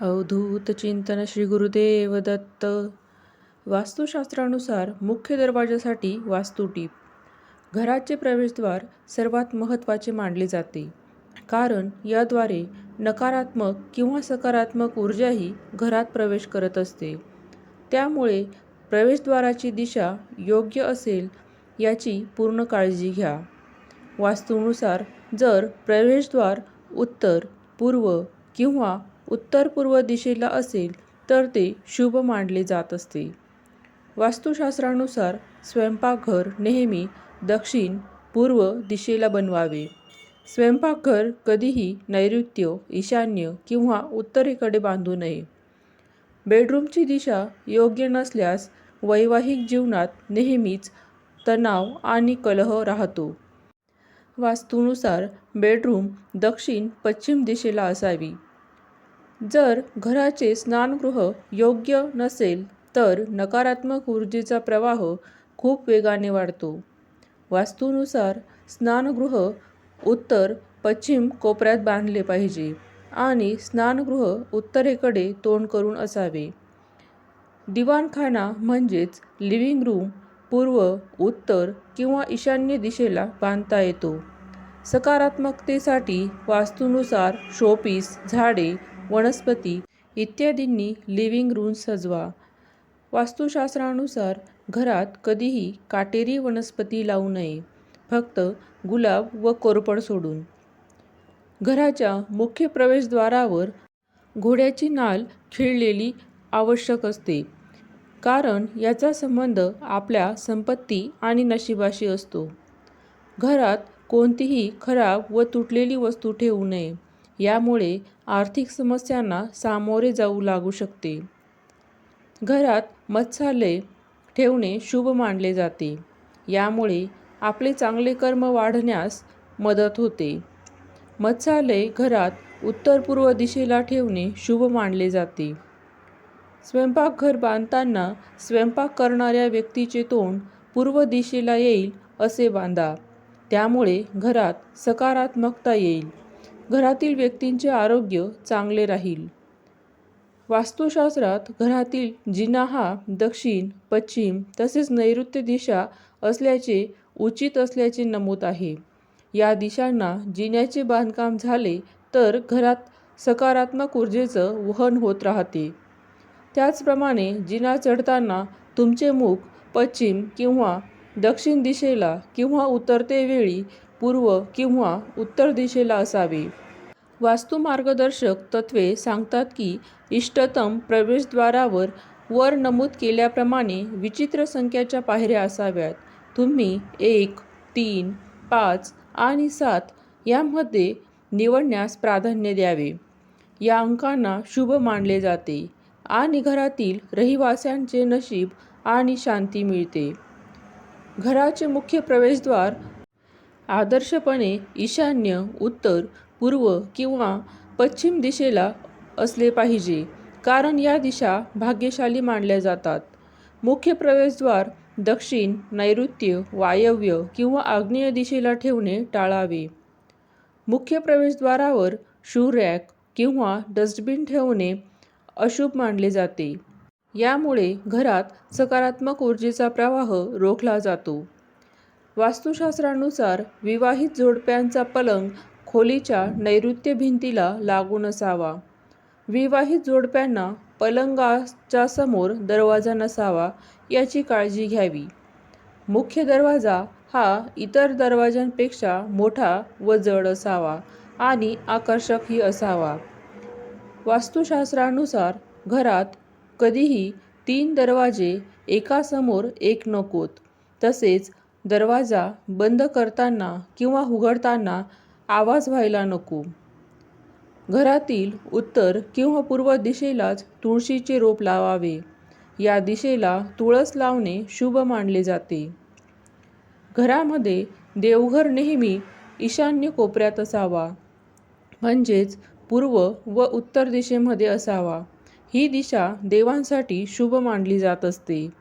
अवधूत चिंतन श्री गुरुदेव दत्त वास्तुशास्त्रानुसार मुख्य दरवाजासाठी वास्तुटीप घराचे प्रवेशद्वार सर्वात महत्त्वाचे मानले जाते. कारण याद्वारे नकारात्मक किंवा सकारात्मक ऊर्जाही घरात प्रवेश करत असते. त्यामुळे प्रवेशद्वाराची दिशा योग्य असेल याची पूर्ण काळजी घ्या. वास्तूनुसार जर प्रवेशद्वार उत्तर पूर्व किंवा उत्तर पूर्व दिशेला असेल तर ते शुभ मानले जात असते. वास्तुशास्त्रानुसार स्वयंपाकघर नेहमी दक्षिण पूर्व दिशेला बनवावे. स्वयंपाकघर कधीही नैऋत्य ईशान्य किंवा उत्तरेकडे बांधू नये. बेडरूमची दिशा योग्य नसल्यास वैवाहिक जीवनात नेहमीच तणाव आणि कलह राहतो. वास्तूनुसार बेडरूम दक्षिण पश्चिम दिशेला असावी. जर घराचे स्नानगृह योग्य नसेल तर नकारात्मक ऊर्जेचा प्रवाह खूप वेगाने वाढतो. वास्तूनुसार स्नानगृह उत्तर पश्चिम कोपऱ्यात बांधले पाहिजे आणि स्नानगृह उत्तरेकडे तोंड करून असावे. दिवाणखाना म्हणजेच लिव्हिंग रूम पूर्व उत्तर किंवा ईशान्य दिशेला बांधता येतो. सकारात्मकतेसाठी वास्तूनुसार शोपीस झाडे वनस्पती इत्यादींनी लिव्हिंग रूम सजवा. वास्तुशास्त्रानुसार घरात कधीही काटेरी वनस्पती लावू नये फक्त गुलाब व कोरपड सोडून. घराच्या मुख्य प्रवेशद्वारावर घोड्याची नाल खिळलेली आवश्यक असते कारण याचा संबंध आपल्या संपत्ती आणि नशिबाशी असतो. घरात कोणतीही खराब व तुटलेली वस्तू ठेवू नये यामुळे आर्थिक समस्यांना सामोरे जाऊ लागू शकते. घरात मत्स्यालय ठेवणे शुभ मानले जाते. यामुळे आपले चांगले कर्म वाढण्यास मदत होते. मत्स्यालय घरात उत्तर पूर्व दिशेला ठेवणे शुभ मानले जाते. स्वयंपाकघर बांधताना स्वयंपाक करणाऱ्या व्यक्तीचे तोंड पूर्व दिशेला येईल असे बांधा. त्यामुळे घरात सकारात्मकता येईल. घरातील व्यक्तींचे आरोग्य चांगले राहील. वास्तुशास्त्रात घरातील जिना हा दक्षिण पश्चिम तसेच नैऋत्य दिशा असल्याचे उचित असल्याचे नमूद आहे. या दिशांना जिन्याचे बांधकाम झाले तर घरात सकारात्मक ऊर्जेचं वहन होत राहते. त्याचप्रमाणे जिना चढताना तुमचे मुख पश्चिम किंवा दक्षिण दिशेला किंवा उतरतेवेळी पूर्व किंवा उत्तर दिशेला असावे. वास्तुमार्गदर्शक मार्गदर्शक सांगतात की इष्टतम प्रवेशद्वारावर वर नमूद केल्याप्रमाणे विचित्र संख्याच्या पायऱ्या असाव्यात. तुम्ही एक तीन पाच आणि सात यामध्ये निवडण्यास प्राधान्य द्यावे. या अंकांना शुभ मानले जाते आणि घरातील रहिवाशांचे नशीब आणि शांती मिळते. घराचे मुख्य प्रवेशद्वार आदर्शपणे ईशान्य उत्तर पूर्व किंवा पश्चिम दिशेला असले पाहिजे कारण या दिशा भाग्यशाली मानल्या जातात. मुख्य प्रवेशद्वार दक्षिण नैऋत्य वायव्य किंवा आग्नेय दिशेला ठेवणे टाळावे. मुख्य प्रवेशद्वारावर शू रॅक किंवा डस्टबिन ठेवणे अशुभ मानले जाते. यामुळे घरात सकारात्मक ऊर्जेचा प्रवाह रोखला जातो. वास्तुशास्त्रानुसार विवाहित जोडप्यांचा पलंग खोलीच्या नैऋत्य भिंतीला लागून असावा. विवाहित जोडप्यांना पलंगाच्या समोर दरवाजा नसावा याची काळजी घ्यावी. मुख्य दरवाजा हा इतर दरवाजांपेक्षा मोठा व जड असावा आणि आकर्षकही असावा. वास्तुशास्त्रानुसार घरात कधीही तीन दरवाजे एकासमोर एक नकोत. तसेच दरवाजा बंद करताना किंवा उघडताना आवाज व्हायला नको. घरातील उत्तर किंवा पूर्व दिशेलाच तुळशीचे रोप लावावे. या दिशेला तुळस लावणे शुभ मानले जाते. घरामध्ये देवघर नेहमी ईशान्य कोपऱ्यात असावा. म्हणजेच पूर्व व उत्तर दिशेमध्ये असावा. ही दिशा देवांसाठी शुभ मानली जात असते.